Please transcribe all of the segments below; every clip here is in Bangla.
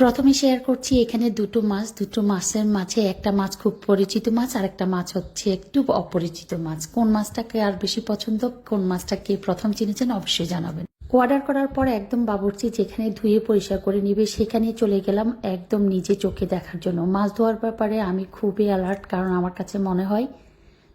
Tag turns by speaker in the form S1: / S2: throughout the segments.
S1: প্রথমে শেয়ার করছি, এখানে দুটো মাছ, দুটো মাছের মাঝে একটা মাছ খুব পরিচিত মাছ আর একটা মাছ হচ্ছে একটু অপরিচিত মাছ। কোন মাছটাকে আর বেশি পছন্দ, কোন মাছটাকে প্রথম চিনেছেন অবশ্যই জানাবেন। অর্ডার করার পর একদম বাবুর্চি যেখানে ধুয়ে পরিষ্কার করে নিবে, সেখানে চলে গেলাম একদম নিজে চোখে দেখার জন্য। মাছ ধোয়ার ব্যাপারে আমি খুবই অ্যালার্ট কারণ আমার কাছে মনে হয়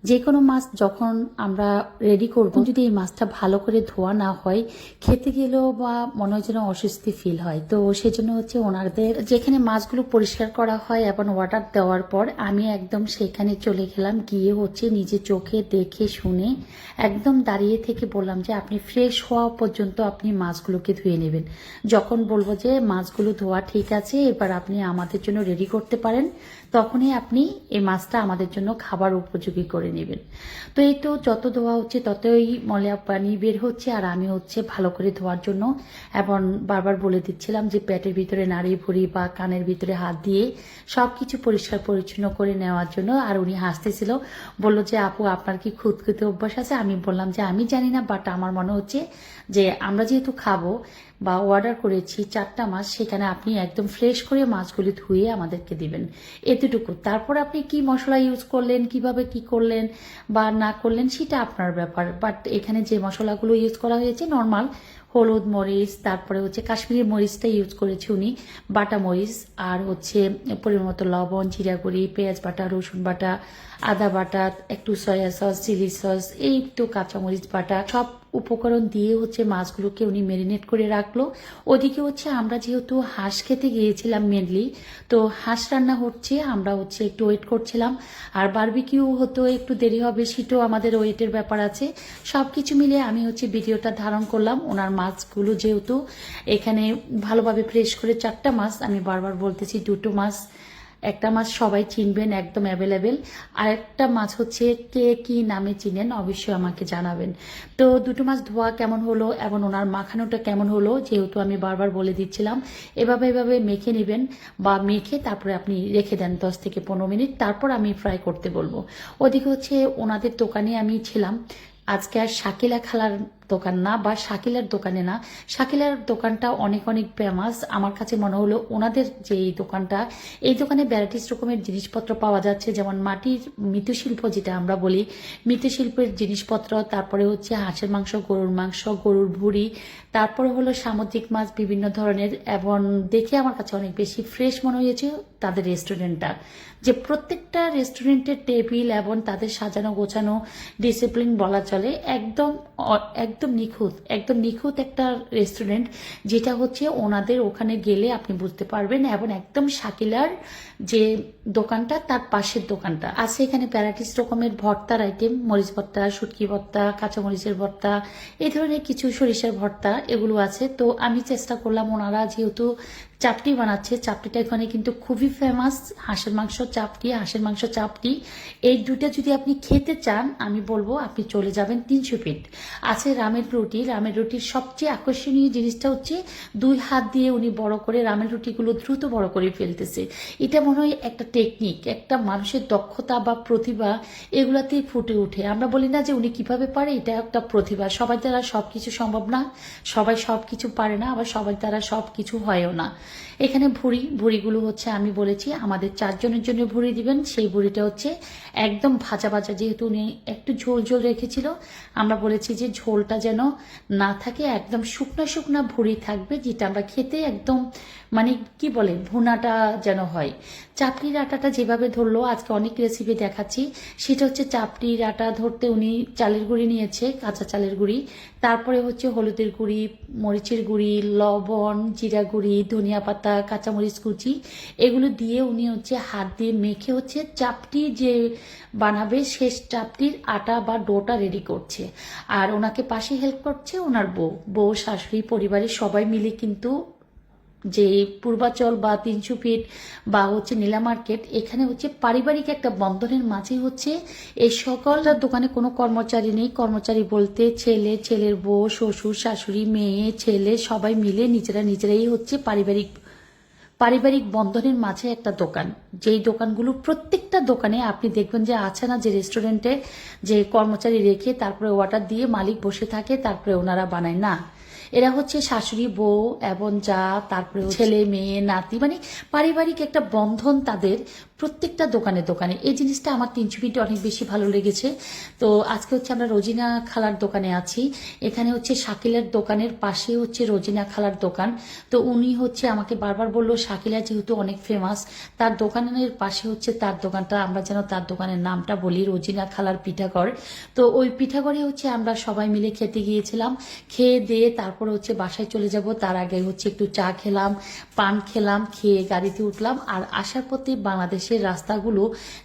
S1: যে কোনো মাছ যখন আমরা রেডি করব, যদি এই মাছটা ভালো করে ধোয়া না হয়, খেতে গেলেও বা মনে হয় যেন অস্বস্তি ফিল হয়। তো সেজন্য হচ্ছে ওনাদের যেখানে মাছগুলো পরিষ্কার করা হয় এবং অর্ডার দেওয়ার পর আমি একদম সেখানে চলে গেলাম, গিয়ে হচ্ছে নিজে চোখে দেখে শুনে একদম দাঁড়িয়ে থেকে বললাম যে, আপনি ফ্রেশ হওয়া পর্যন্ত আপনি মাছগুলোকে ধুয়ে নেবেন। যখন বলব যে, মাছগুলো ধোয়া ঠিক আছে, এবার আপনি আমাদের জন্য রেডি করতে পারেন। তখনই আপনি এই মাছটা আমাদের জন্য খাবার উপযোগী করে নেবেন। তো এই তো যত ধোয়া হচ্ছে ততই ময়লা পানি বের হচ্ছে আর আমি হচ্ছে ভালো করে ধোয়ার জন্য এবং বারবার বলে দিচ্ছিলাম যে পেটের ভিতরে নাড়ি ভুড়ি বা কানের ভিতরে হাত দিয়ে সব কিছু পরিষ্কার পরিচ্ছন্ন করে নেওয়ার জন্য আর উনি হাসতেছিল, বলল যে, আপু, আপনার কি খুঁতখুতে অভ্যাস আছে? আমি বললাম যে, আমি জানি না বাট আমার মনে হচ্ছে যে আমরা যেহেতু খাব বা অর্ডার করেছি চারটা মাছ, সেখানে আপনি একদম ফ্রেশ করে মাছগুলি ধুয়ে আমাদেরকে দিবেন। এতটুকু। তারপর আপনি কি মশলা ইউজ করলেন, কীভাবে কি করলেন বা না করলেন, সেটা আপনার ব্যাপার। বাট এখানে যে মশলাগুলো ইউজ করা হয়েছে নর্মাল হলুদ মরিচ, তারপরে হচ্ছে কাশ্মীরি মরিচটা ইউজ করেছে উনি, বাটা মরিচ, আর হচ্ছে পরিমাণ মতো লবণ, জিরা পেঁয়াজ বাটা, রসুন বাটা আদা বাটা, একটু সয়া সস চিলি সস এই তো কাঁচামরিচ বাটা, সব উপকরণ দিয়ে হচ্ছে মাছগুলোকে উনি মেরিনেট করে রাখল। ওদিকে হচ্ছে আমরা যেহেতু হাঁস খেতে গিয়েছিলাম মেনলি তো হাঁস রান্না হচ্ছে, আমরা হচ্ছে একটু ওয়েট করছিলাম। আর বারবিকিউ হতো, একটু দেরি হবে, সেটাও আমাদের ওয়েটের ব্যাপার আছে। সব কিছু মিলে আমি হচ্ছে ভিডিওটা ধারণ করলাম, ওনার মাছগুলো যেহেতু এখানে ভালোভাবে ফ্রেশ করে চারটা মাছ, আমি বারবার বলতেছি দুটো মাছ। একটা মাছ সবাই চিনবেন, একদম অ্যাভেলেবেল আর একটা মাছ হচ্ছে কে কি নামে চিনেন, অবশ্যই আমাকে জানাবেন। তো দুটো মাছ ধোয়া কেমন হলো এবং ওনার মাখানোটা কেমন হলো যেহেতু আমি বারবার বলে দিচ্ছিলাম, এভাবে এভাবে মেখে নেবেন বা মেখে তারপরে আপনি রেখে দেন দশ থেকে পনেরো মিনিট, তারপর আমি ফ্রাই করতে বলব। ওদিকে হচ্ছে ওনাদের দোকানে আমি ছিলাম, আজকে আর শাকিলা খালার দোকান না বা শাকিলার দোকানে না। শাকিলার দোকানটা অনেক অনেক ফেমাস আমার কাছে মনে হলো ওনাদের যে এই দোকানটা, এই দোকানে ভ্যারাইটিস রকমের জিনিসপত্র পাওয়া যাচ্ছে। যেমন মাটির মৃৎশিল্প যেটা আমরা বলি, মৃৎশিল্পের জিনিসপত্র, তারপরে হচ্ছে হাঁসের মাংস, গরুর মাংস, গরুর ভুড়ি, তারপরে হলো সামুদ্রিক মাছ বিভিন্ন ধরনের। এবং দেখে আমার কাছে অনেক বেশি ফ্রেশ মনে হয়েছে তাদের রেস্টুরেন্টটা যে প্রত্যেকটা রেস্টুরেন্টের টেবিল এবং তাদের সাজানো, গোছানো ডিসিপ্লিন বলা চলে, একদম একদম নিখুঁত একদম নিখুঁত একটা রেস্টুরেন্ট যেটা হচ্ছে ওনাদের ওখানে গেলে আপনি বুঝতে পারবেন এবং একদম শাকিলার যে দোকানটা তার পাশের দোকানটা। আছে এখানে প্যারাটিস রকমের ভর্তার আইটেম মরিচ ভর্তা, শুটকি ভর্তা, কাঁচামরিচের ভর্তা, এই ধরনের কিছু সরিষার ভর্তা এগুলো আছে। তো আমি চেষ্টা করলাম ওনারা যেহেতু চাপটি বানাচ্ছে, চাপটিটা এখানে কিন্তু খুবই ফেমাস হাঁসের মাংস চাপটি, হাঁসের মাংস চাপটি। এই দুটা যদি আপনি খেতে চান, আমি বলব আপনি চলে যাবেন তিনশো ফিট আছে রামের রুটি। রামের রুটির সবচেয়ে আকর্ষণীয় জিনিসটা হচ্ছে দুই হাত দিয়ে উনি বড় করে রামের রুটিগুলো দ্রুত বড় করে ফেলতেছে। এটা মনে হয় একটা টেকনিক একটা মানুষের দক্ষতা বা প্রতিভা এগুলাতেই ফুটে ওঠে। আমরা বলি না যে উনি কীভাবে পারে, এটা একটা প্রতিভা। সবার দ্বারা সব কিছু সম্ভব না। সবাই সব কিছু পারে না, আবার সবার দ্বারা সব কিছু হয়ও না। এখানে ভুড়ি, ভুড়িগুলো হচ্ছে আমি বলেছি, আমাদের চারজনের জন্য ভুড়ি দিবেন। সেই ভুড়িটা হচ্ছে একদম ভাজা ভাজা, যেহেতু উনি একটু ঝোল ঝোল রেখেছিল, আমরা বলেছি যে ঝোলটা যেন না থাকে, একদম শুকনা শুকনা ভুড়ি থাকবে, যেটা আমরা খেতে একদম মানে কি বলে, ভুনাটা যেন হয়। চাপড়ির আটাটা যেভাবে ধরলো, আজকে অনেক রেসিপি দেখাচ্ছি। সেটা হচ্ছে চাপড়ির আটা ধরতে উনি চালের গুঁড়ি নিয়েছে, কাঁচা চালের গুঁড়ি। তারপরে হচ্ছে হলুদের গুঁড়ি, মরিচের গুঁড়ি, লবণ, জিরা গুঁড়ি, ধনিয়া পাতা, কাঁচামরিচ কুচি। এগুলো দিয়ে উনি হচ্ছে হাত দিয়ে মেখে হচ্ছে চাপটি যে বানাবে শেষ চাপটির আটা বা ডোটা রেডি করছে। আর ওনাকে পাশে হেল্প করছে ওনার বউ। বউ, শাশুড়ি, পরিবারের সবাই মিলে কিন্তু যে পূর্বাচল বা তিনশো ফিট বা হচ্ছে নীলা মার্কেট এখানে হচ্ছে পারিবারিক একটা বন্ধনের মাঝে হচ্ছে এই সকলটা দোকানে কোনো কর্মচারী নেই। কর্মচারী বলতে ছেলে, ছেলের বউ, শ্বশুর, শাশুড়ি, মেয়ে, ছেলে সবাই মিলে নিজেরা নিজেরাই হচ্ছে পারিবারিক পারিবারিক বন্ধনের মাঝে একটা দোকান। যেই দোকানগুলো প্রত্যেকটা দোকানে আপনি দেখবেন যে আছে না যে রেস্টুরেন্টে যে কর্মচারী রেখে তারপরে ওয়াটার দিয়ে মালিক বসে থাকে তারপরে ওনারা বানায়। না এরা হচ্ছে শাশুড়ি বউ এবং যা তারপরে ছেলে মেয়ে নাতি মানে পারিবারিক একটা বন্ধন তাদের প্রত্যেকটা দোকানে দোকানে। এই জিনিসটা আমার তিন ছবিটা অনেক বেশি ভালো লেগেছে। তো আজকে হচ্ছে আমরা রোজিনা খালার দোকানে আছি। এখানে হচ্ছে শাকিলের দোকানের পাশে হচ্ছে রোজিনা খালার দোকান। তো উনি হচ্ছে আমাকে বারবার বলল, শাকিলা যেহেতু অনেক ফেমাস তার দোকানের পাশে হচ্ছে তার দোকানটা, আমরা যেন তার দোকানের নামটা বলি, রোজিনা খালার পিঠাঘর তো ওই পিঠাঘরে হচ্ছে আমরা সবাই মিলে খেতে গিয়েছিলাম। খেয়ে দিয়ে তারপরে হচ্ছে বাসায় চলে যাব। তার আগে হচ্ছে একটু চা খেলাম, পান খেলাম, খেয়ে গাড়িতে উঠলাম। আর আসার পথে বাংলাদেশের রাস্তাগুলো,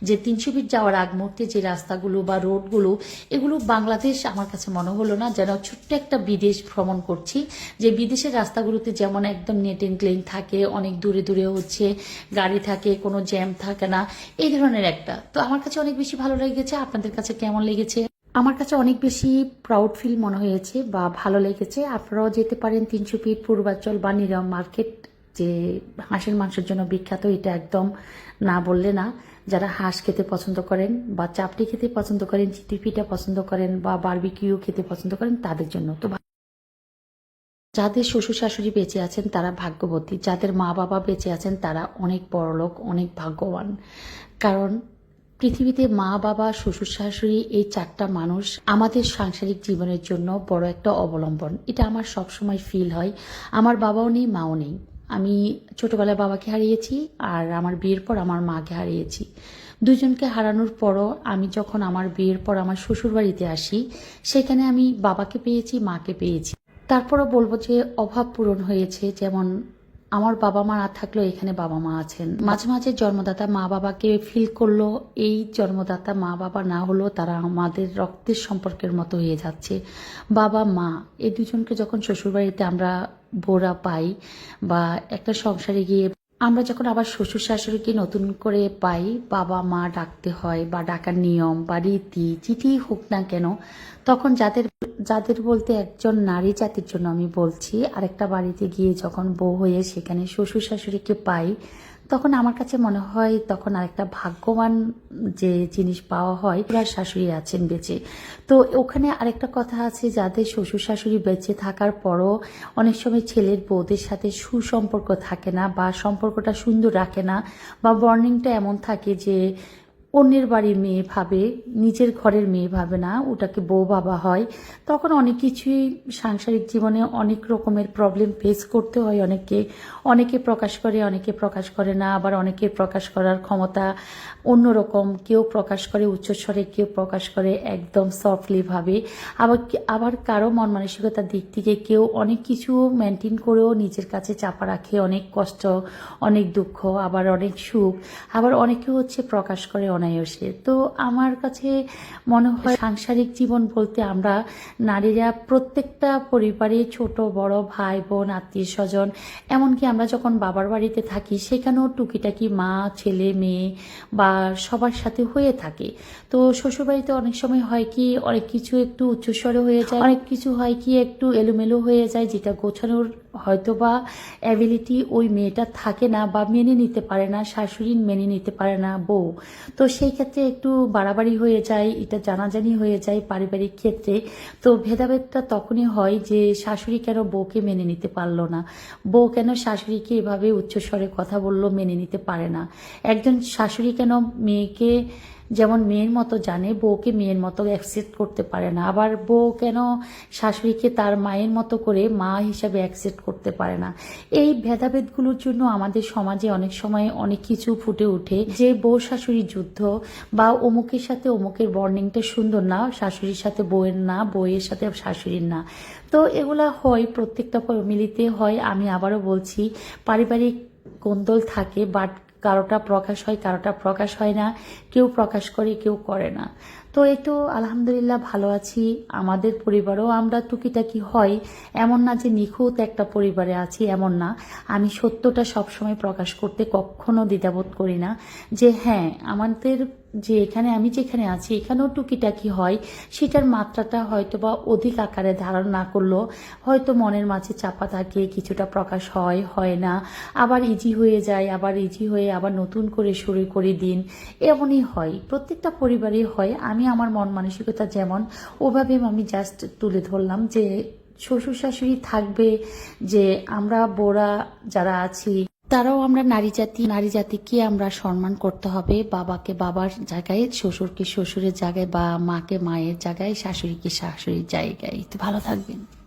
S1: যে তিনশো ফিট যাওয়ার আগ মুহূর্তে যে রাস্তাগুলো বা রোডগুলো, এগুলো বাংলাদেশ আমার কাছে মনে হলো না যেন ছোট্ট একটা বিদেশ ভ্রমণ করছি। যে বিদেশের রাস্তাগুলোতে যেমন একদম নেট এন্ড ক্লিন থাকে, অনেক দূরে দূরে হচ্ছে, গাড়ি থাকে, কোনো জ্যাম থাকে না, এই ধরনের একটা। তো আমার কাছে অনেক বেশি ভালো লেগেছে। আপনাদের কাছে কেমন লেগেছে? আমার কাছে অনেক বেশি প্রাউড ফিল মনে হয়েছে বা ভালো লেগেছে। আপনারাও যেতে পারেন তিনশো ফিট পূর্বাঞ্চল বা নিরম মার্কেট যে হাঁসের মাংসের জন্য বিখ্যাত, এটা একদম না বললে না। যারা হাঁস খেতে পছন্দ করেন বা চাপটি খেতে পছন্দ করেন চিটি পিঠা পছন্দ করেন বা বারবিকিউ খেতে পছন্দ করেন, তাদের জন্য। তো যাদের শ্বশুর শাশুড়ি বেঁচে আছেন, তারা ভাগ্যবতী। যাদের মা বাবা বেঁচে আছেন, তারা অনেক বড়লোক অনেক ভাগ্যবান। কারণ পৃথিবীতে মা বাবা, শ্বশুর শাশুড়ি, এই চারটা মানুষ আমাদের সাংসারিক জীবনের জন্য বড় একটা অবলম্বন। এটা আমার সবসময় ফিল হয়। আমার বাবাও নেই, মাও নেই। আমি ছোটবেলায় বাবাকে হারিয়েছি আর আমার বিয়ের পর আমার মাকে হারিয়েছি। দুজনকে হারানোর পরও আমি যখন আমার বিয়ের পর আমার শ্বশুরবাড়িতে আসি, সেখানে আমি বাবাকে পেয়েছি, মাকে পেয়েছি। তারপরও বলব যে অভাব পূরণ হয়েছে, যেমন আমার বাবা মা না থাকলেও এখানে বাবা মা আছেন। মাঝে মাঝে জন্মদাতা মা বাবাকে ফিল করল, এই জন্মদাতা মা বাবা না হলেও তারা আমাদের রক্তের সম্পর্কের মতো হয়ে যাচ্ছে। বাবা মা এই দুজনকে যখন শ্বশুরবাড়িতে আমরা বোরা পাই বা একটা সংসারে গিয়ে আমরা যখন আবার শ্বশুর শাশুড়িকে নতুন করে পাই, বাবা মা ডাকতে হয় বা ডাকার নিয়ম বা রীতি, চিঠি হোক না কেন, তখন যাদের যাদের বলতে একজন নারী জাতির জন্য আমি বলছি, আরেকটা বাড়িতে গিয়ে যখন বউ হয়ে সেখানে শ্বশুর শাশুড়িকে পাই তখন আমার কাছে মনে হয় তখন আরেকটা ভাগ্যবান যে জিনিস পাওয়া হয় ওরা শাশুড়ি আছেন বেঁচে। তো ওখানে আরেকটা কথা আছে, যাদের শ্বশুর শাশুড়ি বেঁচে থাকার পরও অনেক সময় ছেলের বউদের সাথে সুসম্পর্ক থাকে না বা সম্পর্কটা সুন্দর রাখে না বা বর্নিংটা এমন থাকে যে অন্যের বাড়ির মেয়ে ভাবে, নিজের ঘরের মেয়ে ভাবে না, ওটাকে বউ বাবা হয়। তখন অনেক কিছুই সাংসারিক জীবনে অনেক রকমের প্রবলেম ফেস করতে হয় অনেকে অনেকে প্রকাশ করে, অনেকে প্রকাশ করে না। আবার অনেকে প্রকাশ করার ক্ষমতা অন্যরকম। কেউ প্রকাশ করে উচ্চস্বরে, কেউ প্রকাশ করে একদম সফটলি ভাবে। আবার আবার কারও মন মানসিকতার দিক থেকে কেউ অনেক কিছু মেনটেন করেও নিজের কাছে চাপা রাখে। অনেক কষ্ট, অনেক দুঃখ, আবার অনেক সুখ। আবার অনেকে হচ্ছে প্রকাশ করে অনায়াসে তো আমার কাছে মনে হয় সাংসারিক জীবন বলতে আমরা নারীরা প্রত্যেকটা পরিবারে ছোট, বড়, ভাই, বোন, আত্মীয় স্বজন, এমনকি আমরা যখন বাবার বাড়িতে থাকি, সেখানেও টুকিটাকি মা, ছেলে, মেয়ে বা সবার সাথে হয়ে থাকে। তো শ্বশুরবাড়িতে অনেক সময় হয় কি, অনেক কিছু একটু উচ্চস্বরে হয়ে যায়, অনেক কিছু হয় কি একটু এলোমেলো হয়ে যায়, যেটা গোছানোর হয়তো বা অ্যাবিলিটি ওই মেয়েটা থাকে না বা মেনে নিতে পারে না, শাশুড়ি মেনে নিতে পারে না, বউ। তো সেই ক্ষেত্রে একটু বাড়াবাড়ি হয়ে যায়, এটা জানাজানি হয়ে যায় পারিবারিক ক্ষেত্রে। তো ভেদাভেদটা তখনই হয় যে শাশুড়ি কেন বউকে মেনে নিতে পারল না? বউ কেন শাশুড়িকে এভাবে উচ্চস্বরে কথা বলল, মেনে নিতে পারে না? একজন শাশুড়ি কেন মেয়েকে যেমন মেয়ের মতো জানে, বউকে মেয়ের মতো অ্যাকসেপ্ট করতে পারে না। আবার বউ কেন শাশুড়িকে তার মায়ের মতো করে মা হিসাবে অ্যাকসেপ্ট করতে পারে না? এই ভেদাভেদগুলোর জন্য আমাদের সমাজে অনেক সময় অনেক কিছু ফুটে ওঠে। যে বউ শাশুড়ির যুদ্ধ বা অমুকের সাথে অমুকের বর্নিংটা সুন্দর না, শাশুড়ির সাথে বউয়ের না, বউয়ের সাথে শাশুড়ির না। তো এগুলা হয়, প্রত্যেকটা ফ্যামিলিতে হয়। আমি আবারও বলছি, পারিবারিক কোন্দল থাকে বাট কারোটা প্রকাশ হয় কারোটা প্রকাশ হয় না। কেউ প্রকাশ করে কেউ করে না। তো এই তো আলহামদুলিল্লাহ ভালো আছি। আমাদের পরিবারও আমরা টুকিটাকি হয়। এমন না যে নিখুঁত একটা পরিবারে আছি, এমন না। আমি সত্যটা সবসময় প্রকাশ করতে কখনো দ্বিধাবোধ করি না যে হ্যাঁ আমাদের যে এখানে, আমি যেখানে আছি, এখানেও টুকিটাকি হয়। সেটার মাত্রাটা হয়তো বা অধিক আকারে ধারণ না করলেও হয়তো মনের মাঝে চাপা থাকে, কিছুটা প্রকাশ হয় হয় না। আবার ইজি হয়ে যায়, আবার ইজি হয়ে আবার নতুন করে শুরু করে দিন। এমনই হয়। প্রত্যেকটা পরিবারে হয়। আমি আমার মন মানসিকতা যেমন, ওভাবে আমি জাস্ট তুলে ধরলাম যে শ্বশুর শাশুড়ি থাকবে যে আমরা বোরা যারা আছি, তারাও আমরা নারী জাতি, নারী জাতিকে আমরা সম্মান করতে হবে বাবাকে বাবার জায়গায়, শ্বশুরকে শ্বশুরের জায়গায় বা মাকে মায়ের জায়গায়, শাশুড়িকে শাশুড়ির জায়গায়। ভালো থাকবেন।